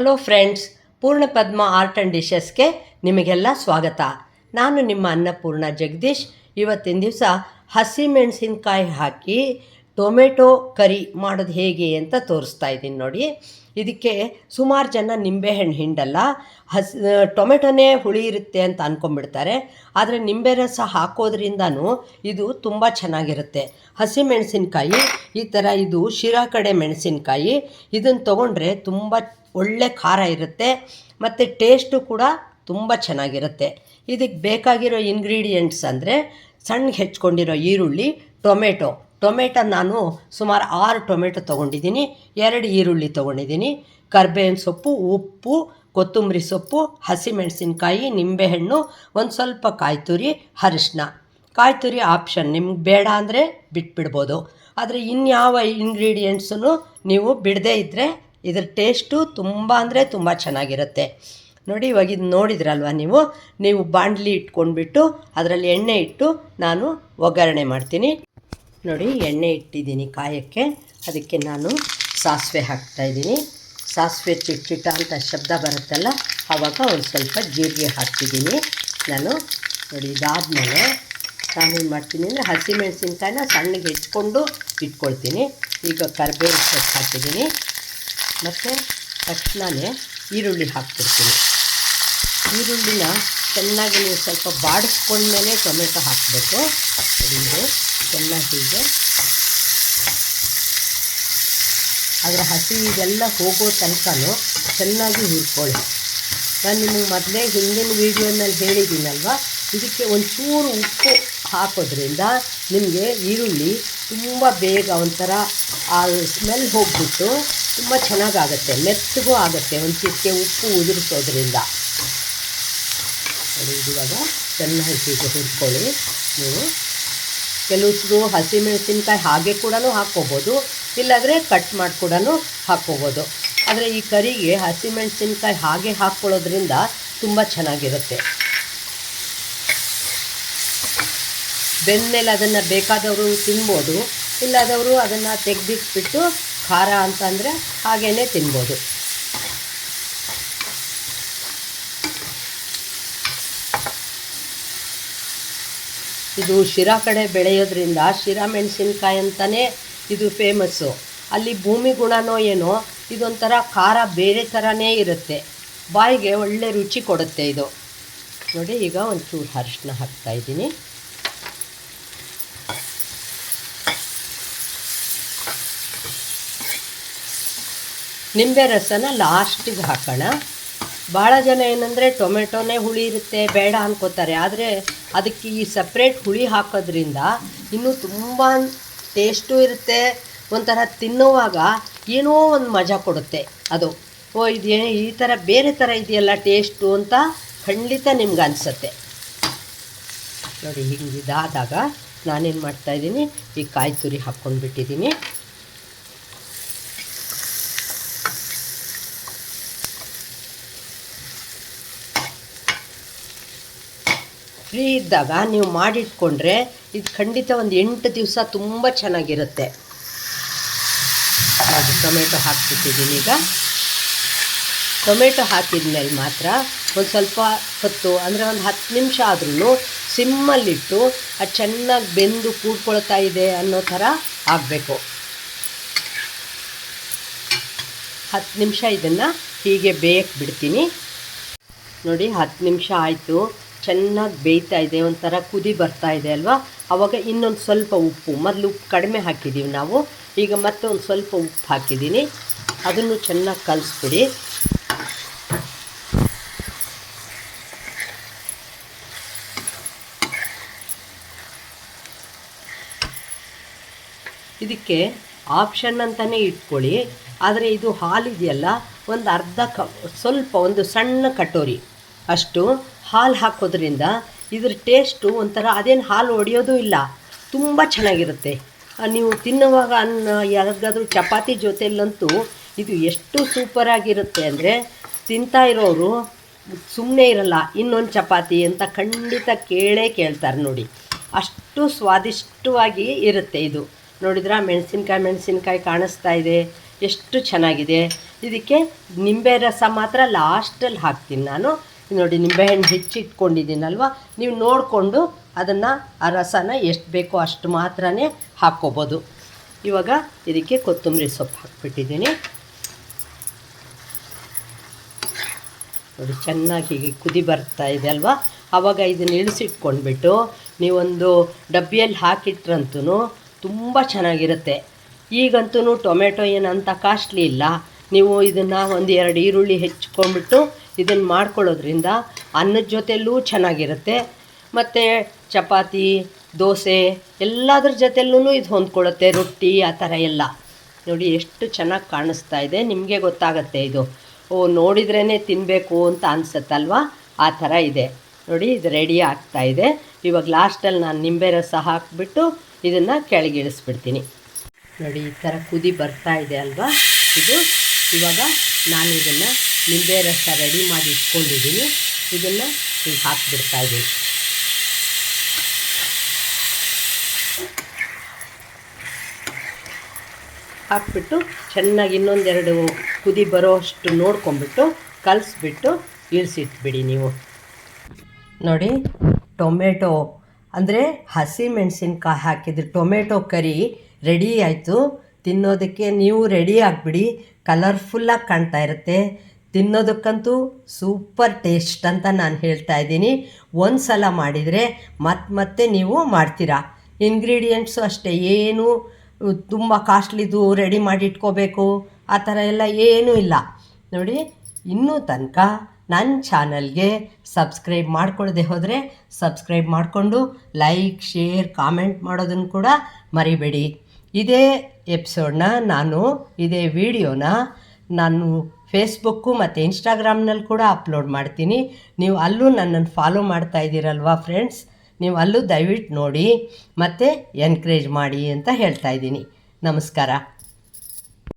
Hello friends ಪೂರ್ಣ ಪದ್ಮ art and ಡಿಶಸ್ಗೆ ನಿಮಗೆಲ್ಲ ಸ್ವಾಗತ. ನಾನು ನಿಮ್ಮ ಅನ್ನಪೂರ್ಣ ಜಗದೀಶ್. ಇವತ್ತಿನ ದಿವಸ ಹಸಿಮೆಣಸಿನಕಾಯಿ ಹಾಕಿ, ಟೊಮೆಟೊ ಕರಿ ಮಾಡೋದು ಹೇಗೆ ಅಂತ ತೋರಿಸ್ತಾ ಇದ್ದೀನಿ ನೋಡಿ. ಇದಕ್ಕೆ ಸುಮಾರು ಜನ ನಿಂಬೆಹಣ್ಣು ಹಿಂಡಲ್ಲ, ಹಸಿ, ಟೊಮೆಟೊನೇ ಹುಳಿ ಇರುತ್ತೆ ಅಂತ ಅಂದ್ಕೊಂಬಿಡ್ತಾರೆ ಆದರೆ ನಿಂಬೆ ರಸ ಹಾಕೋದ್ರಿಂದನೂ ಇದು ತುಂಬ ಚೆನ್ನಾಗಿರುತ್ತೆ. ಹಸಿಮೆಣಸಿನ್ಕಾಯಿ ಈ ಥರ ಇದು ಶಿರಾ ಕಡೆ ಮೆಣಸಿನಕಾಯಿ ಇದನ್ನು ತೊಗೊಂಡ್ರೆ ತುಂಬ ಒಳ್ಳೆ ಖಾರ ಇರುತ್ತೆ, ಮತ್ತು ಟೇಸ್ಟು ಕೂಡ ತುಂಬ ಚೆನ್ನಾಗಿರುತ್ತೆ. ಇದಕ್ಕೆ ಬೇಕಾಗಿರೋ ಇಂಗ್ರೀಡಿಯೆಂಟ್ಸ್ ಅಂದರೆ ಸಣ್ಣ ಹೆಚ್ಕೊಂಡಿರೋ ಈರುಳ್ಳಿ, ಟೊಮೆಟೊ. ಟೊಮೆಟೊ ನಾನು ಸುಮಾರು ಆರು ಟೊಮೆಟೊ ತೊಗೊಂಡಿದ್ದೀನಿ, ಎರಡು ಈರುಳ್ಳಿ ತೊಗೊಂಡಿದ್ದೀನಿ. ಕರ್ಬೇವಿನ ಸೊಪ್ಪು, ಉಪ್ಪು, ಕೊತ್ತಂಬರಿ ಸೊಪ್ಪು, ಹಸಿಮೆಣಸಿನ್ಕಾಯಿ, ನಿಂಬೆಹಣ್ಣು, ಒಂದು ಸ್ವಲ್ಪ ಕಾಯಿ ತುರಿ ಅರಿಶಿನ ಕಾಯಿ ತುರಿ ಆಪ್ಷನ್ ನಿಮ್ಗೆ ಬೇಡ ಅಂದರೆ ಬಿಟ್ಬಿಡ್ಬೋದು. ಆದರೆ ಇನ್ಯಾವ ಇಂಗ್ರೀಡಿಯೆಂಟ್ಸನ್ನು ನೀವು ಬಿಡದೇ ಇದ್ದರೆ ಇದ್ರ ಟೇಸ್ಟು ತುಂಬ ಅಂದರೆ ತುಂಬ ಚೆನ್ನಾಗಿರುತ್ತೆ. ನೋಡಿ ಇವಾಗ ಇದು ನೋಡಿದ್ರಲ್ವ ನೀವು? ನೀವು ಬಾಣಲಿ ಇಟ್ಕೊಂಡ್ಬಿಟ್ಟು ಅದರಲ್ಲಿ ಎಣ್ಣೆ ಇಟ್ಟು ನಾನು ಒಗ್ಗರಣೆ ಮಾಡ್ತೀನಿ. ನೋಡಿ ಎಣ್ಣೆ ಇಟ್ಟಿದ್ದೀನಿ ಕಾಯಕ್ಕೆ. ಅದಕ್ಕೆ ನಾನು ಸಾಸಿವೆ ಹಾಕ್ತಾಯಿದ್ದೀನಿ ಸಾಸಿವೆ ಚಿಟ್ಟಿಟ ಅಂತ ಶಬ್ದ ಬರುತ್ತಲ್ಲ ಆವಾಗ ಒಂದು ಸ್ವಲ್ಪ ಜೀರಿಗೆ ಹಾಕ್ತಿದ್ದೀನಿ ನಾನು. ನೋಡಿ ಇದಾದಮೇಲೆ ನಾನೇನು ಮಾಡ್ತೀನಿ ಅಂದರೆ ಹಸಿಮೆಣಸಿನ್ಕಾಯಿನ ಸಣ್ಣಗೆ ಹೆಚ್ಕೊಂಡು ಇಟ್ಕೊಳ್ತೀನಿ. ಈಗ ಕರ್ಬೇವಿನ ಸೊಪ್ಪು ಹಾಕಿದ್ದೀನಿ. ಮತ್ತು ತಕ್ಷಣವೇ ಈರುಳ್ಳಿ ಹಾಕ್ಬಿಡ್ತೀನಿ. ಈರುಳ್ಳಿನ ಚೆನ್ನಾಗಿ ನೀವು ಸ್ವಲ್ಪ ಬಾಡಿಸ್ಕೊಂಡ್ಮೇಲೆ ಟೊಮೆಟೊ ಹಾಕಬೇಕು. ಇದು ಚೆನ್ನಾಗಿ ಹೀಗೆ. ಅದರ ಹಸಿ ಇದೆಲ್ಲ ಹೋಗೋ ತನಕನೂ ಚೆನ್ನಾಗಿ ಹುರ್ಕೊಳ್ಳಿ. ನಾನು ನಿಮಗೆ ಮೊದಲೇ ಹಿಂದಿನ ವೀಡಿಯೋನಲ್ಲಿ ಹೇಳಿದ್ದೀನಲ್ವ? ಇದಕ್ಕೆ ಒಂಚೂರು ಉಪ್ಪು ಹಾಕೋದ್ರಿಂದ ನಿಮಗೆ ಈರುಳ್ಳಿ ತುಂಬ ಬೇಗ ಒಂಥರ ಆ ಸ್ಮೆಲ್ ಹೋಗ್ಬಿಟ್ಟು ತುಂಬ ಚೆನ್ನಾಗಾಗುತ್ತೆ, ಮೆತ್ತಗೂ ಆಗುತ್ತೆ. ಒಂದು ಚಿಟಿಕೆ ಉಪ್ಪು ಉದುರಿಸೋದ್ರಿಂದ. ಇವಾಗ ಚೆನ್ನಾಗಿ ಹುರ್ಕೊಳ್ಳಿ. ನೀವು ಕೆಲವ್ರು ಹಸಿಮೆಣಸಿನ್ಕಾಯಿ ಹಾಗೆ ಕೂಡ ಹಾಕ್ಕೋಬೋದು, ಇಲ್ಲಾಂದರೆ ಕಟ್ ಮಾಡಿ ಕೂಡ ಹಾಕ್ಕೋಬೋದು. ಆದರೆ ಈ ಕರಿಗೆ ಹಸಿಮೆಣಸಿನ್ಕಾಯಿ ಹಾಗೆ ಹಾಕ್ಕೊಳ್ಳೋದ್ರಿಂದ ತುಂಬ ಚೆನ್ನಾಗಿರುತ್ತೆ. ಬೆಂದಮೇಲೆ ಅದನ್ನು ಬೇಕಾದವರು ತಿನ್ಬೋದು, ಇಲ್ಲದವರು ಅದನ್ನು ತೆಗೆದಿಟ್ಬಿಟ್ಟು ಖಾರ ಅಂತಂದರೆ ಹಾಗೇ ತಿನ್ಬೋದು. ಇದು ಶಿರಾ ಕಡೆ ಬೆಳೆಯೋದ್ರಿಂದ ಶಿರಾ ಮೆಣಸಿನ್ಕಾಯಿ ಅಂತಲೇ ಇದು ಫೇಮಸ್ಸು ಅಲ್ಲಿ ಭೂಮಿ ಗುಣನೋ ಏನೋ ಇದೊಂಥರ ಖಾರ ಬೇರೆ ಥರನೇ ಇರುತ್ತೆ. ಬಾಯಿಗೆ ಒಳ್ಳೆ ರುಚಿ ಕೊಡುತ್ತೆ ಇದು. ನೋಡಿ, ಈಗ ಒಂಚೂರು ಅರಿಶಿನ ಹಾಕ್ತಾಯಿದ್ದೀನಿ ನಿಂಬೆ ರಸನ ಲಾಸ್ಟಿಗೆ ಹಾಕೋಣ. ಭಾಳ ಜನ ಏನಂದರೆ ಟೊಮೆಟೊನೇ ಹುಳಿ ಇರುತ್ತೆ, ಬೇಡ ಅನ್ಕೋತಾರೆ. ಆದರೆ ಅದಕ್ಕೆ ಈ ಸಪ್ರೇಟ್ ಹುಳಿ ಹಾಕೋದ್ರಿಂದ ಇನ್ನೂ ತುಂಬ ಟೇಸ್ಟು ಇರುತ್ತೆ. ಒಂಥರ ತಿನ್ನುವಾಗ ಏನೋ ಒಂದು ಮಜಾ ಕೊಡುತ್ತೆ ಅದು. ಓ, ಇದೇ ಈ ಥರ ಬೇರೆ ಥರ ಇದೆಯಲ್ಲ ಟೇಸ್ಟು ಅಂತ ಖಂಡಿತ ನಿಮ್ಗೆ ಅನಿಸುತ್ತೆ. ನೋಡಿ ಹಿಂಗೆ ಇದಾದಾಗ ನಾನೇನು ಮಾಡ್ತಾಯಿದ್ದೀನಿ ಈ ಕಾಯಿ ತುರಿ ಹಾಕ್ಕೊಂಡ್ಬಿಟ್ಟಿದ್ದೀನಿ. ಫ್ರೀ ಇದ್ದಾಗ ನೀವು ಮಾಡಿಟ್ಕೊಂಡ್ರೆ ಇದು ಖಂಡಿತ ಒಂದು ಎಂಟು ದಿವಸ ತುಂಬ ಚೆನ್ನಾಗಿರುತ್ತೆ. ಅದು ಟೊಮೆಟೊ ಹಾಕ್ಬಿಟ್ಟಿದ್ದೀನಿ ಈಗ. ಟೊಮೆಟೊ ಹಾಕಿದ್ಮೇಲೆ ಮಾತ್ರ ಒಂದು ಸ್ವಲ್ಪ ಹೊತ್ತು, ಅಂದರೆ ಒಂದು ಹತ್ತು ನಿಮಿಷ ಆದ್ರೂ ಸಿಮ್ಮಲ್ಲಿಟ್ಟು ಅದು ಚೆನ್ನಾಗಿ ಬೆಂದು ಕೂಡ್ಕೊಳ್ತಾ ಇದೆ ಅನ್ನೋ ಥರ ಆಗಬೇಕು. ಹತ್ತು ನಿಮಿಷ ಇದನ್ನು ಹೀಗೆ ಬೇಯಕ್ಕೆ ಬಿಡ್ತೀನಿ. ನೋಡಿ, ಹತ್ತು ನಿಮಿಷ ಆಯಿತು. ಚೆನ್ನಾಗಿ ಬೇಯ್ತಾ ಇದೆ, ಒಂಥರ ಕುದಿ ಬರ್ತಾ ಇದೆ ಅಲ್ವಾ? ಆವಾಗ ಇನ್ನೊಂದು ಸ್ವಲ್ಪ ಉಪ್ಪು, ಮೊದಲು ಉಪ್ಪು ಕಡಿಮೆ ಹಾಕಿದ್ದೀವಿ ನಾವು. ಈಗ ಮತ್ತೆ ಒಂದು ಸ್ವಲ್ಪ ಉಪ್ಪು ಹಾಕಿದ್ದೀನಿ ಅದನ್ನು ಚೆನ್ನಾಗಿ ಕಲಿಸ್ಬಿಡಿ. ಇದಕ್ಕೆ ಆಪ್ಷನ್ ಅಂತಲೇ ಇಟ್ಕೊಳ್ಳಿ. ಆದರೆ ಇದು ಹಾಲಿದೆಯಲ್ಲ, ಒಂದು ಅರ್ಧ ಕ, ಸ್ವಲ್ಪ ಒಂದು ಸಣ್ಣ ಕಟೋರಿ. ಅಷ್ಟು. ಹಾಲು ಹಾಕೋದ್ರಿಂದ ಇದ್ರ ಟೇಸ್ಟು ಒಂಥರ ಅದೇನು ಹಾಲು ಒಡೆಯೋದು ಇಲ್ಲ. ತುಂಬ ಚೆನ್ನಾಗಿರುತ್ತೆ. ನೀವು ತಿನ್ನುವಾಗ ಅನ್ನ ಯಾರಿಗಾದ್ರೂ ಚಪಾತಿ ಜೊತೆಯಲ್ಲಂತೂ ಇದು ಎಷ್ಟು ಸೂಪರಾಗಿರುತ್ತೆ ಅಂದರೆ ತಿಂತಾ ಇರೋರು ಸುಮ್ಮನೆ ಇರಲ್ಲ, ಇನ್ನೊಂದು ಚಪಾತಿ ಅಂತ ಖಂಡಿತ ಕೇಳೇ ಕೇಳ್ತಾರೆ ನೋಡಿ. ಅಷ್ಟು ಸ್ವಾದಿಷ್ಟವಾಗಿ ಇರುತ್ತೆ ಇದು. ನೋಡಿದ್ರೆ, ಮೆಣಸಿನ್ಕಾಯಿ ಮೆಣಸಿನ್ಕಾಯಿ ಕಾಣಿಸ್ತಾ ಇದೆ. ಎಷ್ಟು ಚೆನ್ನಾಗಿದೆ. ಇದಕ್ಕೆ ನಿಂಬೆ ರಸ ಮಾತ್ರ ಲಾಸ್ಟಲ್ಲಿ ಹಾಕ್ತೀನಿ ನಾನು. ನೋಡಿ ನಿಂಬೆಹಣ್ಣು ಹೆಚ್ಚಿಟ್ಕೊಂಡಿದ್ದೀನಲ್ವ? ನೀವು ನೋಡಿಕೊಂಡು ಅದನ್ನು ಆ ರಸನ ಎಷ್ಟು ಬೇಕೋ ಅಷ್ಟು ಮಾತ್ರ ಹಾಕ್ಕೋಬೋದು. ಇವಾಗ ಇದಕ್ಕೆ ಕೊತ್ತಂಬರಿ ಸೊಪ್ಪು ಹಾಕ್ಬಿಟ್ಟಿದ್ದೀನಿ. ನೋಡಿ, ಚೆನ್ನಾಗಿ ಕುದಿ ಬರ್ತಾ ಇದೆ ಅಲ್ವಾ? ಆವಾಗ ಇದನ್ನು ಇಳಿಸಿಟ್ಕೊಂಡ್ಬಿಟ್ಟು ನೀವೊಂದು ಡಬ್ಬಿಯಲ್ಲಿ ಹಾಕಿಟ್ರಂತೂ ತುಂಬ ಚೆನ್ನಾಗಿರುತ್ತೆ. ಈಗಂತೂ ಟೊಮೆಟೊ ಏನಂತ ಕಾಸ್ಟ್ಲಿ ಇಲ್ಲ. ನೀವು ಇದನ್ನು ಒಂದು ಎರಡು ಈರುಳ್ಳಿ ಹೆಚ್ಕೊಂಡ್ಬಿಟ್ಟು ಇದನ್ನು ಮಾಡ್ಕೊಳ್ಳೋದ್ರಿಂದ ಅನ್ನದ ಜೊತೆಲೂ ಚೆನ್ನಾಗಿರುತ್ತೆ. ಮತ್ತು ಚಪಾತಿ, ದೋಸೆ ಎಲ್ಲದ್ರ ಜೊತೆಲೂ ಇದು ಹೊಂದ್ಕೊಳ್ಳುತ್ತೆ, ರೊಟ್ಟಿ ಆ ಥರ ಎಲ್ಲ. ನೋಡಿ ಎಷ್ಟು ಚೆನ್ನಾಗಿ ಕಾಣಿಸ್ತಾ ಇದೆ. ನಿಮಗೆ ಗೊತ್ತಾಗುತ್ತೆ ಇದು. ಓ ನೋಡಿದ್ರೇ ತಿನ್ನಬೇಕು ಅಂತ ಅನಿಸುತ್ತಲ್ವಾ? ಆ ಥರ ಇದೆ. ನೋಡಿ, ಇದು ರೆಡಿ ಆಗ್ತಾ ಇದೆ. ಇವಾಗ ಲಾಸ್ಟಲ್ಲಿ ನಾನು ನಿಂಬೆ ರಸ ಹಾಕಿಬಿಟ್ಟು ಇದನ್ನು ಕೆಳಗಿಳಿಸ್ಬಿಡ್ತೀನಿ. ನೋಡಿ, ಈ ಥರ ಕುದಿ ಬರ್ತಾ ಇದೆ ಅಲ್ವಾ? ಇದು ಇವಾಗ ನಾನು ಇದನ್ನು ನಿಂಬೆ ರಸ ರೆಡಿ ಮಾಡಿ ಇಟ್ಕೊಂಡಿದ್ದೀನಿ. ಇದನ್ನು ಈಗ ಹಾಕಿಬಿಡ್ತಾ ಇದ್ದೀನಿ. ಹಾಕ್ಬಿಟ್ಟು ಚೆನ್ನಾಗಿ ಇನ್ನೊಂದೆರಡು ಕುದಿ ಬರೋ ಅಷ್ಟು ನೋಡ್ಕೊಂಬಿಟ್ಟು ಕಲಿಸ್ಬಿಟ್ಟು ಇಳಿಸಿಟ್ಬಿಡಿ ನೀವು. ನೋಡಿ, ಟೊಮೆಟೊ, ಅಂದರೆ ಹಸಿ ಮೆಣಸಿನ್ಕಾಯಿ ಹಾಕಿದ್ರೆ ಟೊಮೆಟೊ ಕರಿ ರೆಡಿ ಆಯಿತು. ತಿನ್ನೋದಕ್ಕೆ ನೀವು ರೆಡಿ ಆಗಿಬಿಡಿ. ಕಲರ್ಫುಲ್ಲಾಗಿ ಕಾಣ್ತಾ ಇರುತ್ತೆ. ತಿನ್ನೋದಕ್ಕಂತೂ ಸೂಪರ್ ಟೇಸ್ಟ್ ಅಂತ ನಾನು ಹೇಳ್ತಾ ಇದ್ದೀನಿ. ಒಂದು ಸಲ ಮಾಡಿದರೆ ಮತ್ತೆ ಮತ್ತೆ ನೀವು ಮಾಡ್ತೀರಾ. ಇಂಗ್ರೀಡಿಯೆಂಟ್ಸು ಅಷ್ಟೇ, ಏನು, ತುಂಬ ಕಾಸ್ಟ್ಲಿದು ರೆಡಿ ಮಾಡಿ ಇಟ್ಕೋಬೇಕು, ಆ ಥರ ಎಲ್ಲ ಏನೂ ಇಲ್ಲ. ನೋಡಿ, ಇನ್ನೂ ತನಕ ನನ್ನ ಚಾನಲ್ಗೆ ಸಬ್ಸ್ಕ್ರೈಬ್ ಮಾಡ್ಕೊಳ್ಳದೆ ಹೋದರೆ ಸಬ್ಸ್ಕ್ರೈಬ್ ಮಾಡಿಕೊಂಡು ಲೈಕ್, ಶೇರ್, ಕಾಮೆಂಟ್ ಮಾಡೋದನ್ನು ಕೂಡ ಮರಿಬೇಡಿ. ಇದೇ ಎಪಿಸೋಡ್ನ ನಾನು, ಇದೇ ವಿಡಿಯೋನ ನಾನು ಫೇಸ್ಬುಕ್ಕು ಮತ್ತು ಇನ್ಸ್ಟಾಗ್ರಾಮ್ನಲ್ಲಿ ಕೂಡ ಅಪ್ಲೋಡ್ ಮಾಡ್ತೀನಿ. ನೀವು ಅಲ್ಲೂ ನನ್ನನ್ನು ಫಾಲೋ ಮಾಡ್ತಾ ಇದ್ದೀರಲ್ವಾ ಫ್ರೆಂಡ್ಸ್ ನೀವು ಅಲ್ಲೂ ದಯವಿಟ್ಟು ನೋಡಿ ಮತ್ತು ಎನ್ಕರೇಜ್ ಮಾಡಿ ಅಂತ ಹೇಳ್ತಾ ಇದ್ದೀನಿ. ನಮಸ್ಕಾರ.